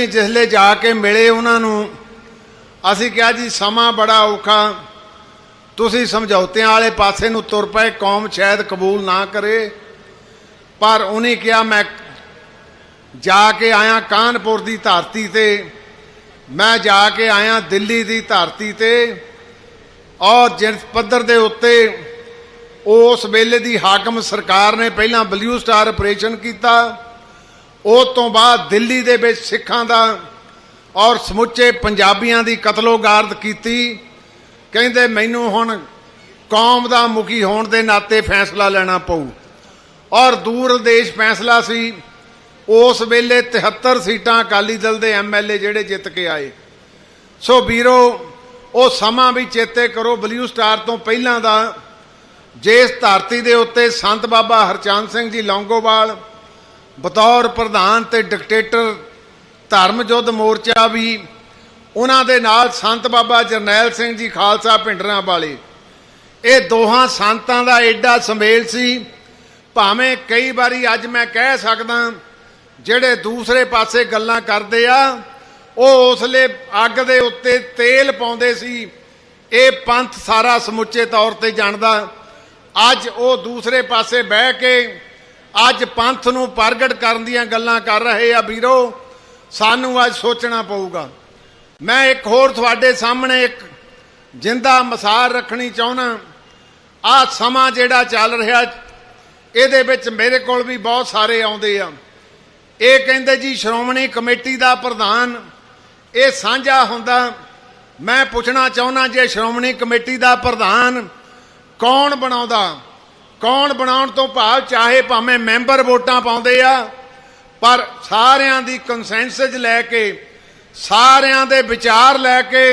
ਅਸੀਂ ਜਿਸਲੇ ਜਾ ਕੇ ਮਿਲੇ ਉਹਨਾਂ ਨੂੰ, ਅਸੀਂ ਕਿਹਾ ਜੀ, ਸਮਾਂ ਬੜਾ ਔਖਾ। ਤੁਸੀਂ ਸਮਝੌਤਿਆਂ ਵਾਲੇ ਪਾਸੇ ਨੂੰ ਤੁਰ ਪਏ, ਕੌਮ ਸ਼ਾਇਦ ਕਬੂਲ ਨਾ ਕਰੇ। ਪਰ ਉਹਨੇ ਕਿਹਾ, ਮੈਂ ਜਾ ਕੇ ਆਇਆ ਕਾਨਪੁਰ ਦੀ ਧਰਤੀ ਤੇ, ਮੈਂ ਜਾ ਕੇ ਆਇਆ ਦਿੱਲੀ ਦੀ ਧਰਤੀ ਤੇ, ਔਰ ਜਿਸ ਪੱਧਰ ਦੇ ਉੱਤੇ ਉਸ ਵੇਲੇ ਦੀ ਹਾਕਮ ਸਰਕਾਰ ਨੇ ਪਹਿਲਾਂ ਬਲੂ ਸਟਾਰ ਆਪਰੇਸ਼ਨ ਕੀਤਾ ਉਸ ਤੋਂ ਬਾਅਦ ਦਿੱਲੀ ਦੇ ਵਿੱਚ ਸਿੱਖਾਂ ਦਾ ਔਰ ਸਮੁੱਚੇ ਪੰਜਾਬੀਆਂ ਦੀ ਕਤਲੋਗਾਰਦ ਕੀਤੀ। ਕਹਿੰਦੇ ਮੈਨੂੰ ਹੁਣ ਕੌਮ ਦਾ ਮੁਖੀ ਹੋਣ ਦੇ ਨਾਤੇ ਫੈਸਲਾ ਲੈਣਾ ਪਊ। ਔਰ ਦੂਰ ਦੇਸ਼ ਫੈਸਲਾ ਸੀ। ਉਸ ਵੇਲੇ 73 ਸੀਟਾਂ ਅਕਾਲੀ ਦਲ ਦੇ ਐਮਐਲਏ ਜਿਹੜੇ ਜਿੱਤ ਕੇ ਆਏ। ਸੋ ਵੀਰੋ, ਉਹ ਸਮਾਂ ਵੀ ਚੇਤੇ ਕਰੋ। ਬਲੂ ਸਟਾਰ ਤੋਂ ਪਹਿਲਾਂ ਦਾ ਜਿਸ ਧਰਤੀ ਦੇ ਉੱਤੇ ਸੰਤ ਬਾਬਾ ਹਰਚੰਦ ਸਿੰਘ ਜੀ ਲੌਂਗੋਵਾਲ ਬਤੌਰ ਪ੍ਰਧਾਨ ਤੇ ਡਿਕਟੇਟਰ ਧਰਮ ਯੁੱਧ ਮੋਰਚਾ ਵੀ ਉਹਨਾਂ ਦੇ ਨਾਲ ਸੰਤ ਬਾਬਾ ਜਰਨੈਲ ਸਿੰਘ ਜੀ ਖਾਲਸਾ ਪਿੰਡਰਾਂ ਵਾਲੇ। ਇਹ ਦੋਹਾਂ ਸੰਤਾਂ ਦਾ ਐਡਾ ਸਮੇਲ ਸੀ। ਭਾਵੇਂ ਕਈ ਵਾਰੀ ਅੱਜ ਮੈਂ ਕਹਿ ਸਕਦਾ ਜਿਹੜੇ ਦੂਸਰੇ ਪਾਸੇ ਗੱਲਾਂ ਕਰਦੇ ਆ, ਉਹ ਉਸਲੇ ਅੱਗ ਦੇ ਉੱਤੇ ਤੇਲ ਪਾਉਂਦੇ ਸੀ। ਇਹ ਪੰਥ ਸਾਰਾ ਸਮੁੱਚੇ ਤੌਰ ਤੇ ਜਾਣਦਾ। ਅੱਜ ਉਹ ਦੂਸਰੇ ਪਾਸੇ ਬਹਿ ਕੇ ਅੱਜ ਪੰਥ ਨੂੰ ਪ੍ਰਗਟ ਕਰਨ ਦੀਆਂ ਗੱਲਾਂ ਕਰ ਰਹੇ ਆ ਵੀਰੋ, ਸਾਨੂੰ ਅੱਜ ਸੋਚਣਾ ਪਊਗਾ। ਮੈਂ ਇੱਕ ਹੋਰ ਤੁਹਾਡੇ ਸਾਹਮਣੇ ਇੱਕ ਜਿੰਦਾ ਮਿਸਾਲ ਰੱਖਣੀ ਚਾਹੁੰਦਾ ਆ ਸਮਾਂ ਜਿਹੜਾ ਚੱਲ ਰਿਹਾ, ਇਹਦੇ ਵਿੱਚ ਮੇਰੇ ਕੋਲ ਵੀ ਬਹੁਤ ਸਾਰੇ ਆਉਂਦੇ ਆ। ਇਹ ਕਹਿੰਦੇ ਜੀ, ਸ਼੍ਰੋਮਣੀ ਕਮੇਟੀ ਦਾ ਪ੍ਰਧਾਨ, ਇਹ ਸਾਂਝਾ ਹੁੰਦਾ। ਮੈਂ ਪੁੱਛਣਾ ਚਾਹੁੰਦਾ ਜੇ ਸ਼੍ਰੋਮਣੀ ਕਮੇਟੀ ਦਾ ਪ੍ਰਧਾਨ ਕੌਣ ਬਣਾਉਂਦਾ? ਕੌਣ ਬਣਾਉਣ ਤੋਂ ਭਾਵ ਚਾਹੇ ਭਾਵੇਂ ਮੈਂਬਰ ਵੋਟਾਂ ਪਾਉਂਦੇ ਆ, ਪਰ ਸਾਰਿਆਂ ਦੀ ਕੰਸੈਂਸਸ ਲੈ ਕੇ, ਸਾਰਿਆਂ ਦੇ ਵਿਚਾਰ ਲੈ ਕੇ,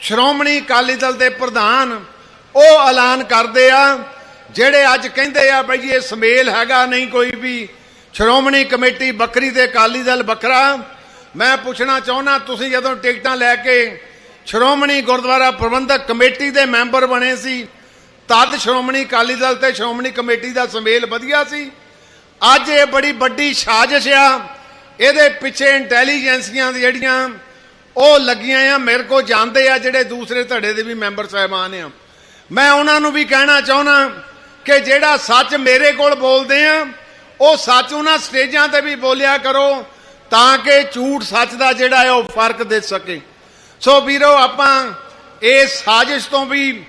ਸ਼੍ਰੋਮਣੀ ਅਕਾਲੀ ਦਲ ਦੇ ਪ੍ਰਧਾਨ ਉਹ ਐਲਾਨ ਕਰਦੇ ਆ, ਜਿਹੜੇ ਅੱਜ ਕਹਿੰਦੇ ਆ ਬਈ ਇਹ ਸਮੇਲ ਹੈਗਾ ਨਹੀਂ ਕੋਈ ਵੀ, ਸ਼੍ਰੋਮਣੀ ਕਮੇਟੀ ਬੱਕਰੀ ਤੇ ਅਕਾਲੀ ਦਲ ਬੱਕਰਾ। ਮੈਂ ਪੁੱਛਣਾ ਚਾਹੁੰਦਾ ਤੁਸੀਂ ਜਦੋਂ ਟਿਕਟਾਂ ਲੈ ਕੇ ਸ਼੍ਰੋਮਣੀ ਗੁਰਦੁਆਰਾ ਪ੍ਰਬੰਧਕ ਕਮੇਟੀ ਦੇ ਮੈਂਬਰ ਬਣੇ ਸੀ ਤਦ ਸ਼੍ਰੋਮਣੀ ਅਕਾਲੀ ਦਲ ਤੇ ਸ਼੍ਰੋਮਣੀ ਕਮੇਟੀ ਦਾ ਸੁਮੇਲ ਵਧੀਆ ਸੀ। ਅੱਜ ਇਹ ਬੜੀ ਵੱਡੀ ਸਾਜ਼ਿਸ਼ ਆ। ਇਹਦੇ ਪਿੱਛੇ ਇੰਟੈਲੀਜੈਂਸੀਆਂ ਦੀ ਜਿਹੜੀਆਂ, ਉਹ ਲੱਗੀਆਂ ਆ। ਮੇਰੇ ਕੋ ਜਾਂਦੇ ਆ ਜਿਹੜੇ ਦੂਸਰੇ ਧੜੇ ਦੇ ਵੀ ਮੈਂਬਰ ਸਾਹਿਬਾਨ ਆ। ਮੈਂ ਉਹਨਾਂ ਨੂੰ ਵੀ ਕਹਿਣਾ ਚਾਹੁੰਦਾ ਕਿ ਜਿਹੜਾ ਸੱਚ ਮੇਰੇ ਕੋਲ ਬੋਲਦੇ ਆ, ਉਹ ਸੱਚ ਉਹਨਾਂ ਸਟੇਜਾਂ ਤੇ ਵੀ ਬੋਲਿਆ ਕਰੋ ਤਾਂ ਕਿ ਝੂਠ ਸੱਚ ਦਾ ਜਿਹੜਾ ਹੈ ਉਹ ਫ਼ਰਕ ਦੇ ਸਕੇ। ਸੋ ਵੀਰੋ, ਆਪਾਂ ਇਹ ਸਾਜ਼ਿਸ਼ ਤੋਂ ਵੀ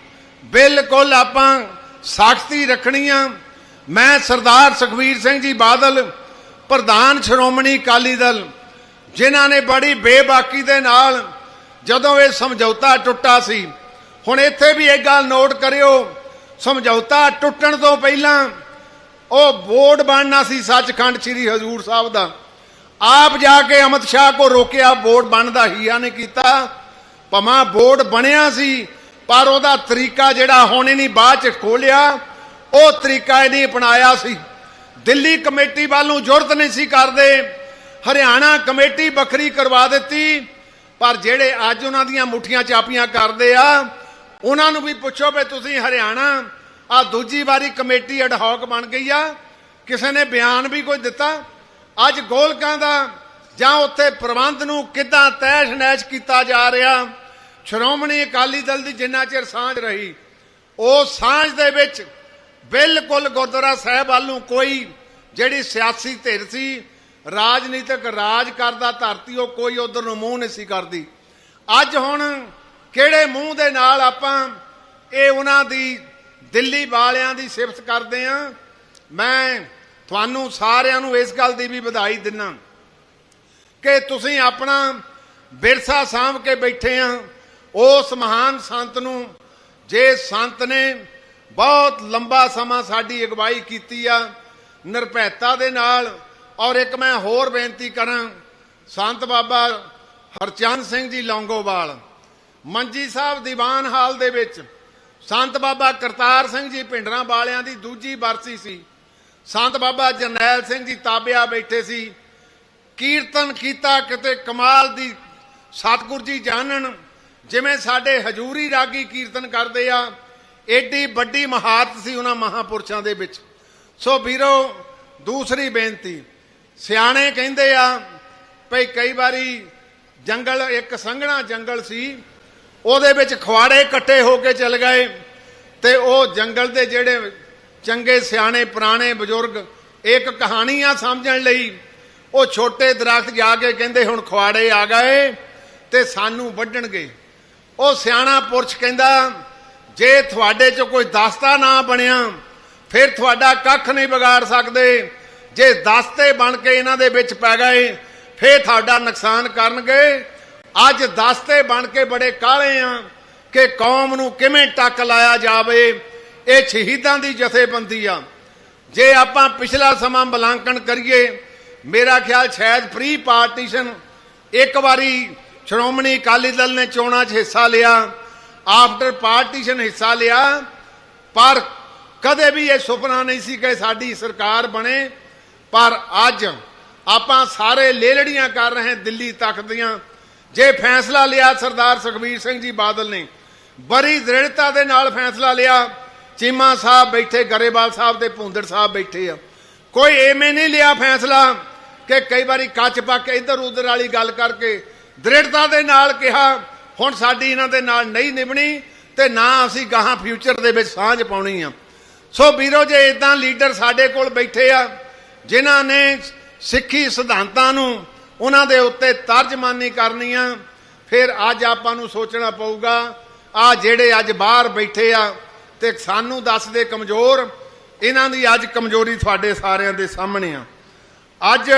ਬਿਲਕੁਲ ਆਪਾਂ ਸਾਖਤੀ ਰੱਖਣੀ ਆ। ਮੈਂ ਸਰਦਾਰ ਸੁਖਵੀਰ ਸਿੰਘ ਜੀ ਬਾਦਲ, ਪ੍ਰਧਾਨ ਸ਼੍ਰੋਮਣੀ ਅਕਾਲੀ ਦਲ, ਜਿਨ੍ਹਾਂ ਨੇ ਬੜੀ ਬੇਬਾਕੀ ਦੇ ਨਾਲ ਜਦੋਂ ਇਹ ਸਮਝੌਤਾ ਟੁੱਟਾ ਸੀ, ਹੁਣ ਇੱਥੇ ਵੀ ਇੱਕ ਗੱਲ ਨੋਟ ਕਰਿਓ, ਸਮਝੌਤਾ ਟੁੱਟਣ ਤੋਂ ਪਹਿਲਾਂ ਉਹ ਬੋਰਡ ਬਣਨਾ ਸੀ ਸੱਚਖੰਡ ਸ੍ਰੀ ਹਜ਼ੂਰ ਸਾਹਿਬ ਦਾ। ਆਪ ਜਾ ਕੇ ਅਮਿਤ ਸ਼ਾਹ ਕੋ ਰੋਕਿਆ, ਬੋਰਡ ਬਣਦਾ ਹੀਆ ਨੇ ਕੀਤਾ। ਭਮਾ ਬੋਰਡ ਬਣਿਆ ਸੀ ਪਰ ਉਹਦਾ ਤਰੀਕਾ ਜਿਹੜਾ ਹੁਣ ਨਹੀਂ ਬਾਅਦ ਚ ਖੋਲਿਆ, ਉਹ ਤਰੀਕਾ ਇਹਨੇ ਅਪਣਾਇਆ ਸੀ। ਦਿੱਲੀ ਕਮੇਟੀ ਵੱਲੋਂ ਜ਼ਰੂਰਤ ਨਹੀਂ ਸੀ ਕਰਦੇ, ਹਰਿਆਣਾ ਕਮੇਟੀ ਵੱਖਰੀ ਕਰਵਾ ਦਿੱਤੀ, ਪਰ ਜਿਹੜੇ ਅੱਜ ਉਹਨਾਂ ਦੀਆਂ ਮੁੱਠੀਆਂ ਚਾਪੀਆਂ ਕਰਦੇ ਆ, ਉਹਨਾਂ ਨੂੰ ਵੀ ਪੁੱਛੋ ਵੀ ਤੁਸੀਂ ਹਰਿਆਣਾ ਆ ਦੂਜੀ ਵਾਰੀ ਕਮੇਟੀ ਅਡਹੌਕ ਬਣ ਗਈ ਆ, ਕਿਸੇ ਨੇ ਬਿਆਨ ਵੀ ਕੋਈ ਦਿੱਤਾ? ਅੱਜ ਗੋਲਕਾਂ ਦਾ ਜਾਂ ਉੱਥੇ ਪ੍ਰਬੰਧ ਨੂੰ ਕਿੱਦਾਂ ਤੈਸ਼ ਨੈਸ਼ ਕੀਤਾ ਜਾ ਰਿਹਾ? ਸ਼੍ਰੋਮਣੀ ਅਕਾਲੀ ਦਲ ਦੀ ਜਿੰਨਾ ਚਿਰ ਸਾਂਝ ਰਹੀ, ਉਹ ਸਾਂਝ ਦੇ ਵਿੱਚ ਬਿਲਕੁਲ ਗੁਰਦੁਆਰਾ ਸਾਹਿਬ ਵੱਲੋਂ ਕੋਈ ਜਿਹੜੀ ਸਿਆਸੀ ਧਿਰ ਸੀ, ਰਾਜਨੀਤਿਕ ਰਾਜ ਕਰਦਾ ਧਰਤੀ, ਉਹ ਕੋਈ ਉਧਰ ਨੂੰ ਮੂੰਹ ਨਹੀਂ ਸੀ ਕਰਦੀ। ਅੱਜ ਹੁਣ ਕਿਹੜੇ ਮੂੰਹ ਦੇ ਨਾਲ ਆਪਾਂ ਇਹ ਉਹਨਾਂ ਦੀ ਦਿੱਲੀ ਵਾਲਿਆਂ ਦੀ ਸਿਫਤ ਕਰਦੇ ਆ, ਮੈਂ ਤੁਹਾਨੂੰ ਸਾਰਿਆਂ ਨੂੰ ਇਸ ਗੱਲ ਦੀ ਵੀ ਵਧਾਈ ਦਿੰਨਾ ਕਿ ਤੁਸੀਂ ਆਪਣਾ ਵਿਰਸਾ ਸਾਂਭ ਕੇ ਬੈਠੇ ਆ। ਉਸ ਮਹਾਨ ਸੰਤ ਨੂੰ, ਜੇ ਸੰਤ ਨੇ ਬਹੁਤ ਲੰਬਾ ਸਮਾਂ ਸਾਡੀ ਅਗਵਾਈ ਕੀਤੀ ਆ, ਨਿਰਭੈਤਾ ਦੇ ਨਾਲ, ਔਰ ਇੱਕ ਮੈਂ ਹੋਰ ਬੇਨਤੀ ਕਰਾਂ, ਸੰਤ ਬਾਬਾ ਹਰਚੰਦ ਸਿੰਘ ਜੀ ਲੌਂਗੋਵਾਲ, ਮੰਜੀ ਸਾਹਿਬ ਦੀਵਾਨ ਹਾਲ ਦੇ ਵਿੱਚ, ਸੰਤ ਬਾਬਾ ਕਰਤਾਰ ਸਿੰਘ ਜੀ ਪਿੰਡਰਾਂ ਵਾਲਿਆਂ ਦੀ ਦੂਜੀ ਬਰਸੀ ਸੀ, ਸੰਤ ਬਾਬਾ ਜਰਨੈਲ ਸਿੰਘ ਜੀ ਤਾਬਿਆ ਬੈਠੇ ਸੀ, ਕੀਰਤਨ ਕੀਤਾ ਕਿਤੇ ਕਮਾਲ ਦੀ ਸਤਿਗੁਰ ਜੀ ਜਾਣਨ ਜਿਵੇਂ ਸਾਡੇ ਹਜੂਰੀ ਰਾਗੀ ਕੀਰਤਨ ਕਰਦੇ ਆ, ਏਡੀ ਵੱਡੀ ਮਹਾਰਤ ਸੀ ਉਹਨਾਂ ਮਹਾਪੁਰਸ਼ਾਂ ਦੇ ਵਿੱਚ। ਸੋ ਵੀਰੋ, ਦੂਸਰੀ ਬੇਨਤੀ, ਸਿਆਣੇ ਕਹਿੰਦੇ ਆ, ਭਈ ਕਈ ਵਾਰੀ ਜੰਗਲ ਇੱਕ ਸੰਘਣਾ ਜੰਗਲ ਸੀ, ਉਹਦੇ ਵਿੱਚ ਖਵਾੜੇ ਇਕੱਠੇ ਹੋ ਕੇ ਚੱਲ ਗਏ ਤੇ ਉਹ ਜੰਗਲ ਦੇ ਜਿਹੜੇ ਚੰਗੇ ਸਿਆਣੇ, ਪੁਰਾਣੇ ਬਜ਼ੁਰਗ ਇੱਕ ਕਹਾਣੀ ਆ ਸਮਝਣ ਲਈ ਉਹ ਛੋਟੇ ਦਰਖਤ ਜਾ ਕੇ ਕਹਿੰਦੇ ਹੁਣ ਖਵਾੜੇ ਆ ਗਏ ਤੇ ਸਾਨੂੰ ਵੱਢਣਗੇ। ਉਹ ਸਿਆਣਾ ਪੁਰਸ਼ ਕਹਿੰਦਾ, ਜੇ ਤੁਹਾਡੇ ਚ ਕੋਈ ਦਸਤਾ ਨਾ ਬਣਿਆ, ਫਿਰ ਤੁਹਾਡਾ ਕੱਖ ਨਹੀਂ ਵਿਗਾੜ ਸਕਦੇ। ਜੇ ਦਸਤੇ ਬਣ ਕੇ ਇਹਨਾਂ ਦੇ ਵਿੱਚ ਪੈ ਗਏ, ਫਿਰ ਤੁਹਾਡਾ ਨੁਕਸਾਨ ਕਰਨਗੇ। ਅੱਜ ਦਸਤੇ ਬਣ ਕੇ ਬੜੇ ਕਾਲੇ ਆ ਕਿ ਕੌਮ ਨੂੰ ਕਿਵੇਂ ਟੱਕ ਲਾਇਆ ਜਾਵੇ, ਇਹ ਸ਼ਹੀਦਾਂ ਦੀ ਜਥੇਬੰਦੀ ਆ। ਜੇ ਆਪਾਂ ਪਿਛਲਾ ਸਮਾਂ ਬਲਾਂਕਣ ਕਰੀਏ, ਮੇਰਾ ਖਿਆਲ ਸ਼ਾਇਦ ਪ੍ਰੀ ਪਾਰਟੀਸ਼ਨ ਇੱਕ ਵਾਰੀ ਸ਼੍ਰੋਮਣੀ ਅਕਾਲੀ ਦਲ ਨੇ ਚੋਣਾਂ 'ਚ ਹਿੱਸਾ ਲਿਆ, ਆਫਟਰ ਪਾਰਟੀਸ਼ਨ ਹਿੱਸਾ ਲਿਆ, ਪਰ ਕਦੇ ਵੀ ਇਹ ਸੁਪਨਾ ਨਹੀਂ ਸੀ ਕਿ ਸਾਡੀ ਸਰਕਾਰ ਬਣੇ। ਪਰ ਅੱਜ ਆਪਾਂ ਸਾਰੇ ਲੇਲੜੀਆਂ ਕਰ ਰਹੇ ਹਾਂ ਦਿੱਲੀ ਤੱਕ ਦੀਆਂ। ਜੇ ਫੈਸਲਾ ਲਿਆ ਸਰਦਾਰ ਸੁਖਬੀਰ ਸਿੰਘ ਜੀ ਬਾਦਲ ਨੇ, ਬੜੀ ਦ੍ਰਿੜਤਾ ਦੇ ਨਾਲ ਫੈਸਲਾ ਲਿਆ। ਚੀਮਾ ਸਾਹਿਬ ਬੈਠੇ, ਗਰੇਵਾਲ ਸਾਹਿਬ ਤੇ ਭੁੰਦੜ ਸਾਹਿਬ ਬੈਠੇ ਆ। ਕੋਈ ਐਵੇਂ ਨਹੀਂ ਲਿਆ ਫੈਸਲਾ ਕਿ ਕਈ ਵਾਰੀ ਕੱਚ ਪੱਕ ਇੱਧਰ ਉੱਧਰ ਵਾਲੀ ਗੱਲ ਕਰਕੇ ਦ੍ਰਿੜਤਾ ਦੇ ਨਾਲ ਕਿਹਾ, ਹੁਣ ਸਾਡੀ ਇਹਨਾਂ ਦੇ ਨਾਲ ਨਹੀਂ ਨਿਭਣੀ ਤੇ ਨਾ ਅਸੀਂ ਗਾਹਾਂ ਫਿਊਚਰ ਦੇ ਵਿੱਚ ਸਾਂਝ ਪਾਉਣੀ ਆ। ਸੋ ਵੀਰੋ, ਜੇ ਇਦਾਂ ਲੀਡਰ ਸਾਡੇ ਕੋਲ ਬੈਠੇ ਆ, ਜਿਨ੍ਹਾਂ ਨੇ ਸਿੱਖੀ ਸਿਧਾਂਤਾਂ ਨੂੰ ਉਹਨਾਂ ਦੇ ਉੱਤੇ ਤਰਜਮਾਨੀ ਕਰਨੀ ਆ, ਫਿਰ ਅੱਜ ਆਪਾਂ ਨੂੰ ਸੋਚਣਾ ਪਊਗਾ, ਆ ਜਿਹੜੇ ਅੱਜ ਬਾਹਰ ਬੈਠੇ ਆ ਤੇ ਸਾਨੂੰ ਦੱਸਦੇ ਕਮਜ਼ੋਰ, ਇਹਨਾਂ ਦੀ ਅੱਜ ਕਮਜ਼ੋਰੀ ਤੁਹਾਡੇ ਸਾਰਿਆਂ ਦੇ ਸਾਹਮਣੇ ਆ। ਅੱਜ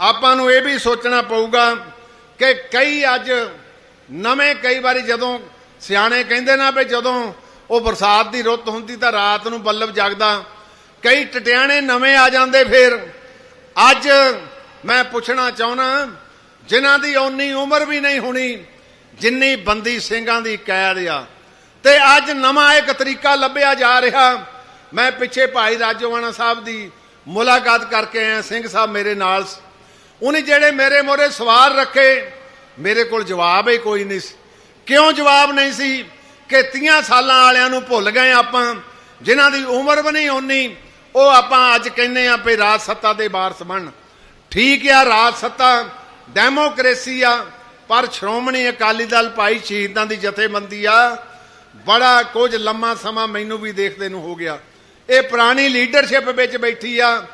ਆਪਾਂ ਨੂੰ ਇਹ ਵੀ ਸੋਚਣਾ ਪਊਗਾ ਕਿ ਕਈ ਅੱਜ ਨਵੇਂ ਕਈ ਵਾਰੀ ਜਦੋਂ ਸਿਆਣੇ ਕਹਿੰਦੇ ਨਾ ਵੀ ਜਦੋਂ ਉਹ ਬਰਸਾਤ ਦੀ ਰੁੱਤ ਹੁੰਦੀ ਤਾਂ ਰਾਤ ਨੂੰ ਬੱਲਬ ਜਗਦਾ, ਕਈ ਟਟਿਆਣੇ ਨਵੇਂ ਆ ਜਾਂਦੇ ਫਿਰ। ਅੱਜ ਮੈਂ ਪੁੱਛਣਾ ਚਾਹੁੰਦਾ ਜਿਨ੍ਹਾਂ ਦੀ ਓਨੀ ਉਮਰ ਵੀ ਨਹੀਂ ਹੋਣੀ, ਜਿੰਨੀ ਬੰਦੀ ਸਿੰਘਾਂ ਦੀ ਕੈਦ ਆ। ਤੇ ਅੱਜ ਨਵਾਂ ਇੱਕ ਤਰੀਕਾ ਲੱਭਿਆ ਜਾ ਰਿਹਾ। ਮੈਂ ਪਿੱਛੇ ਭਾਈ ਰਾਜੋਵਾਨਾ ਸਾਹਿਬ ਦੀ ਮੁਲਾਕਾਤ ਕਰਕੇ ਆਇਆ, ਸਿੰਘ ਸਾਹਿਬ ਮੇਰੇ ਨਾਲ ਉਹਨੇ ਜਿਹੜੇ ਮੇਰੇ ਮੋਰੇ ਸਵਾਲ ਰੱਖੇ, ਮੇਰੇ ਕੋਲ ਜਵਾਬ ਹੀ ਕੋਈ ਨਹੀਂ ਸੀ। ਕਿਉਂ ਜਵਾਬ ਨਹੀਂ ਸੀ? ਕਿ 30 ਸਾਲਾਂ ਵਾਲਿਆਂ ਨੂੰ ਭੁੱਲ ਗਏ ਆਪਾਂ, ਜਿਨ੍ਹਾਂ ਦੀ ਉਮਰ ਵੀ ਨਹੀਂ ਓਨੀ ਉਹ ਆਪਾਂ ਅੱਜ ਕਹਿੰਦੇ ਆ ਵੀ ਰਾਜ ਸੱਤਾ ਦੇ ਵਾਰਸ ਬਣ। ਠੀਕ ਆ, ਰਾਜ ਸੱਤਾ, ਡੈਮੋਕ੍ਰੇਸੀ ਆ, ਪਰ ਸ਼੍ਰੋਮਣੀ ਅਕਾਲੀ ਦਲ ਭਾਈ ਸ਼ਹੀਦਾਂ ਦੀ ਜਥੇਬੰਦੀ ਆ। ਬੜਾ ਕੁਝ ਲੰਮਾ ਸਮਾਂ ਮੈਨੂੰ ਵੀ ਦੇਖਦੇ ਨੂੰ ਹੋ ਗਿਆ। ਇਹ ਪੁਰਾਣੀ ਲੀਡਰਸ਼ਿਪ ਵਿੱਚ ਬੈਠੀ ਆ,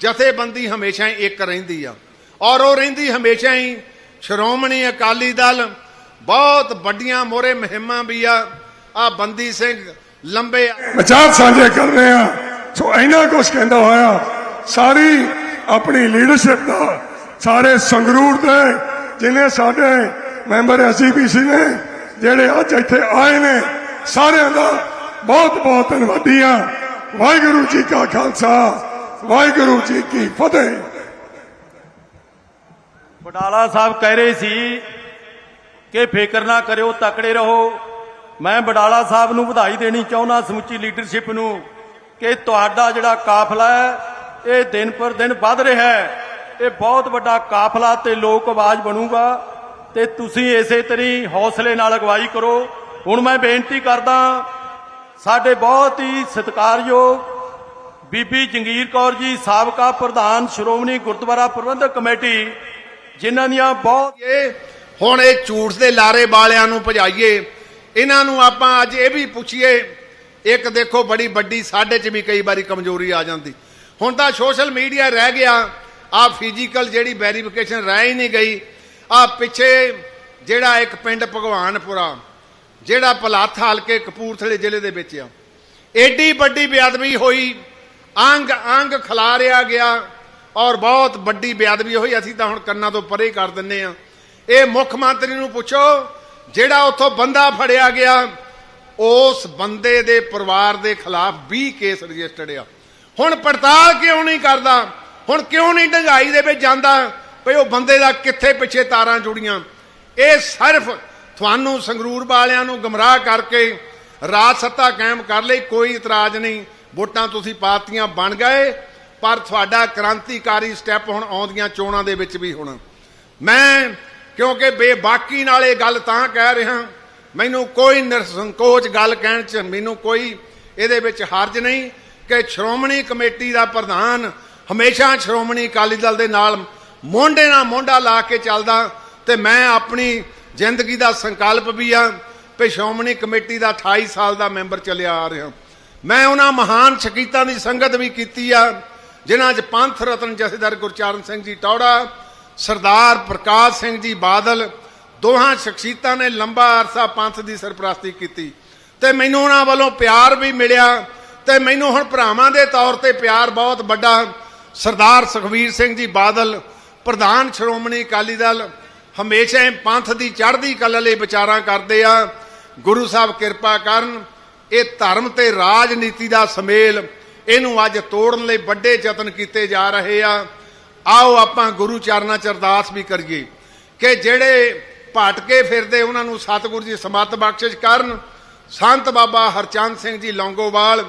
ਜਥੇਬੰਦੀ ਹਮੇਸ਼ਾ ਇੱਕ ਰਹਿੰਦੀ ਆ। ਔਰ ਉਹ ਰਹਿੰਦੀ ਹਮੇਸ਼ਾ ਹੀ ਸ਼੍ਰੋਮਣੀ ਅਕਾਲੀ ਦਲ। ਬਹੁਤ ਵੱਡੀਆਂ ਮੋਰੇ ਮੁਹਿੰਮਾਂ ਵੀ ਆ। ਆ ਬੰਦੀ ਸਿੰਘ ਲੰਬੇ ਵਿਚਾਰ ਸਾਂਝੇ ਕਰ ਰਹੇ ਆ ਸੋ ਇੰਨਾ ਕੁਝ ਕਹਿੰਦਾ ਹੋਇਆ, ਸਾਰੀ ਆਪਣੀ ਲੀਡਰਸ਼ਿਪ ਦਾ, ਸਾਰੇ ਸੰਗਰੂਰ ਦੇ, ਜਿਨੇ ਸਾਡੇ ਮੈਂਬਰ ਐਸਜੀਪੀਸੀ ਨੇ, ਜਿਹੜੇ ਅੱਜ ਇੱਥੇ ਆਏ ਨੇ, ਸਾਰਿਆਂ ਦਾ ਬਹੁਤ ਬਹੁਤ ਧੰਨਵਾਦੀ ਆ ਵਾਹਿਗੁਰੂ ਜੀ ਕਾ ਖਾਲਸਾ, ਵਾਹਿਗੁਰੂ ਜੀ ਕੀ ਫਤਿਹ। ਬਡਾਲਾ ਸਾਹਿਬ ਕਹਿ ਰਹੇ ਸੀ ਕਿ ਫਿਕਰ ਨਾ ਕਰਿਓ, ਤਕੜੇ ਰਹੋ। ਮੈਂ ਬਡਾਲਾ ਸਾਹਿਬ ਨੂੰ ਵਧਾਈ ਦੇਣੀ ਚਾਹੁੰਦਾ, ਸਮੁੱਚੀ ਲੀਡਰਸ਼ਿਪ ਨੂੰ ਕਿ ਤੁਹਾਡਾ ਜਿਹੜਾ ਕਾਫਲਾ ਹੈ, ਇਹ ਦਿਨ ਪਰ ਦਿਨ ਵੱਧ ਰਿਹਾ ਹੈ। ਇਹ ਬਹੁਤ ਵੱਡਾ ਕਾਫਲਾ ਤੇ ਲੋਕ ਆਵਾਜ਼ ਬਣੂਗਾ ਤੇ ਤੁਸੀਂ ਇਸੇ ਤਰੀ ਹੌਸਲੇ ਨਾਲ ਅਗਵਾਈ ਕਰੋ। ਹੁਣ ਮੈਂ ਬੇਨਤੀ ਕਰਦਾ, ਸਾਡੇ ਬਹੁਤ ਹੀ ਸਤਿਕਾਰਯੋਗ ਬੀਬੀ ਜੰਗੀਰ ਕੌਰ ਜੀ, ਸਾਬਕਾ ਪ੍ਰਧਾਨ ਸ਼੍ਰੋਮਣੀ ਗੁਰਦੁਆਰਾ ਪ੍ਰਬੰਧਕ ਕਮੇਟੀ ਜਿਨ੍ਹਾਂ ਦੀਆਂ ਬਹੁਤ ਇਹ ਹੁਣ ਇਹ ਝੂਠ ਦੇ ਲਾਰੇ ਵਾਲਿਆਂ ਨੂੰ ਭਜਾਈਏ। ਇਹਨਾਂ ਨੂੰ ਆਪਾਂ ਅੱਜ ਇਹ ਵੀ ਪੁੱਛੀਏ, ਇੱਕ ਦੇਖੋ ਬੜੀ ਵੱਡੀ ਸਾਡੇ 'ਚ ਵੀ ਕਈ ਵਾਰੀ ਕਮਜ਼ੋਰੀ ਆ ਜਾਂਦੀ। ਹੁਣ ਤਾਂ ਸੋਸ਼ਲ ਮੀਡੀਆ ਰਹਿ ਗਿਆ, ਆ ਫਿਜ਼ੀਕਲ ਜਿਹੜੀ ਵੈਰੀਫਿਕੇਸ਼ਨ ਰਹਿ ਹੀ ਨਹੀਂ ਗਈ। ਆ ਪਿੱਛੇ ਜਿਹੜਾ ਇੱਕ ਪਿੰਡ ਭਗਵਾਨਪੁਰਾ, ਜਿਹੜਾ ਪਲਾਥ ਹਲਕੇ ਕਪੂਰਥਲੇ ਜ਼ਿਲ੍ਹੇ ਦੇ ਵਿੱਚ ਆ। ਐਡੀ ਵੱਡੀ ਬੇਅਦਬੀ ਹੋਈ ਅੰਗ ਅੰਗ ਖਿਲਾਰਿਆ ਗਿਆ। ਔਰ ਬਹੁਤ ਵੱਡੀ ਬੇਅਦਬੀ ਹੋਈ, ਅਸੀਂ ਤਾਂ ਹੁਣ ਕੰਨਾਂ ਤੋਂ ਪਰੇ ਕਰ ਦਿੰਨੇ ਆ ਇਹ ਮੁੱਖ ਮੰਤਰੀ ਨੂੰ ਪੁੱਛੋ, ਜਿਹੜਾ ਉੱਥੋਂ ਬੰਦਾ ਫੜਿਆ ਗਿਆ, ਉਸ ਬੰਦੇ ਦੇ ਪਰਿਵਾਰ ਦੇ ਖਿਲਾਫ 20 ਕੇਸ ਰਜਿਸਟਰਡ ਆ। ਹੁਣ ਪੜਤਾਲ ਕਿਉਂ ਨਹੀਂ ਕਰਦਾ? ਹੁਣ ਕਿਉਂ ਨਹੀਂ ਢੰਗਾਈ ਦੇ ਵਿੱਚ ਜਾਂਦਾ? ਭਈ ਉਹ ਬੰਦੇ ਦਾ ਕਿੱਥੇ ਪਿੱਛੇ ਤਾਰਾਂ ਜੁੜੀਆਂ? ਇਹ ਸਿਰਫ ਤੁਹਾਨੂੰ ਸੰਗਰੂਰ ਵਾਲਿਆਂ ਨੂੰ ਗਮਰਾਹ ਕਰਕੇ ਰਾਜ ਸੱਤਾ ਕਾਇਮ ਕਰ ਲਈ, ਕੋਈ ਇਤਰਾਜ਼ ਨਹੀਂ। ਵੋਟਾਂ ਤੁਸੀਂ ਪਾਤੀਆਂ, ਬਣ ਗਏ। ਪਰ ਤੁਹਾਡਾ ਕ੍ਰਾਂਤੀਕਾਰੀ ਸਟੈਪ ਹੁਣ ਆਉਂਦੀਆਂ ਚੋਣਾਂ ਦੇ ਵਿੱਚ ਵੀ ਹੋਣਾ। ਮੈਂ ਕਿਉਂਕਿ ਬੇਬਾਕੀ ਨਾਲ ਇਹ ਗੱਲ ਤਾਂ ਕਹਿ ਰਿਹਾ, ਮੈਨੂੰ ਕੋਈ ਨਿਰਸੰਕੋਚ ਗੱਲ ਕਹਿਣ ਚ ਮੈਨੂੰ ਕੋਈ ਇਹਦੇ ਵਿੱਚ ਹਰਜ ਨਹੀਂ ਕਿ ਸ਼੍ਰੋਮਣੀ ਕਮੇਟੀ ਦਾ ਪ੍ਰਧਾਨ ਹਮੇਸ਼ਾ ਸ਼੍ਰੋਮਣੀ ਅਕਾਲੀ ਦਲ ਦੇ ਨਾਲ ਮੋਢੇ ਨਾਲ ਮੋਢਾ ਲਾ ਕੇ ਚੱਲਦਾ ਤੇ ਮੈਂ ਆਪਣੀ ਜ਼ਿੰਦਗੀ ਦਾ ਸੰਕਲਪ ਵੀ ਆ ਕਿ ਸ਼੍ਰੋਮਣੀ ਕਮੇਟੀ ਦਾ 28 ਸਾਲ ਦਾ ਮੈਂਬਰ ਚੱਲਿਆ ਆ ਰਿਹਾ। ਮੈਂ ਉਹਨਾਂ ਮਹਾਨ ਸ਼ਕੀਤਾਂ ਦੀ ਸੰਗਤ ਵੀ ਕੀਤੀ ਆ। ਜਿਨ੍ਹਾਂ 'ਚ ਪੰਥ ਰਤਨ ਜਥੇਦਾਰ ਗੁਰਚਰਨ ਸਿੰਘ ਜੀ ਟੌੜਾ, ਸਰਦਾਰ ਪ੍ਰਕਾਸ਼ ਸਿੰਘ ਜੀ ਬਾਦਲ, ਦੋਹਾਂ ਸ਼ਖਸੀਅਤਾਂ ਨੇ ਲੰਬਾ ਅਰਸਾ ਪੰਥ ਦੀ ਸਰਪ੍ਰਸਤੀ ਕੀਤੀ। ਤੇ ਮੈਨੂੰ ਉਹਨਾਂ ਵੱਲੋਂ ਪਿਆਰ ਵੀ ਮਿਲਿਆ ਤੇ ਮੈਨੂੰ ਹੁਣ ਭਰਾਵਾਂ ਦੇ ਤੌਰ ਤੇ ਪਿਆਰ ਬਹੁਤ ਵੱਡਾ। ਸਰਦਾਰ ਸੁਖਵੀਰ ਸਿੰਘ ਜੀ ਬਾਦਲ, ਪ੍ਰਧਾਨ ਸ਼੍ਰੋਮਣੀ ਅਕਾਲੀ ਦਲ, ਹਮੇਸ਼ਾ ਹੀ ਪੰਥ ਦੀ ਚੜ੍ਹਦੀ ਕਲਾ ਲਈ ਵਿਚਾਰਾਂ ਕਰਦੇ ਆ। ਗੁਰੂ ਸਾਹਿਬ ਕਿਰਪਾ ਕਰਨ, ਇਹ ਧਰਮ ਤੇ ਰਾਜਨੀਤੀ ਦਾ ਸਮੇਲ ਇਹਨੂੰ ਅੱਜ ਤੋੜਨ ਲਈ ਵੱਡੇ ਯਤਨ ਕੀਤੇ ਜਾ ਰਹੇ ਆ। ਆਓ ਆਪਾਂ ਗੁਰੂ ਚਰਨਾਂ ਚ ਅਰਦਾਸ ਵੀ ਕਰੀਏ ਕਿ ਜਿਹੜੇ ਭਟਕੇ ਫਿਰਦੇ, ਉਹਨਾਂ ਨੂੰ ਸਤਿਗੁਰੂ ਜੀ ਸਮਤ ਬਖਸ਼ਿਸ਼ ਕਰਨ। ਸੰਤ ਬਾਬਾ ਹਰਚੰਦ ਸਿੰਘ ਜੀ ਲੌਂਗੋਵਾਲ,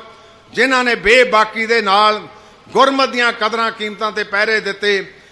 ਜਿਨ੍ਹਾਂ ਨੇ ਬੇਬਾਕੀ ਦੇ ਨਾਲ ਗੁਰਮਤ ਦੀਆਂ ਕਦਰਾਂ ਕੀਮਤਾਂ ਤੇ ਪਹਿਰੇ ਦਿੱਤੇ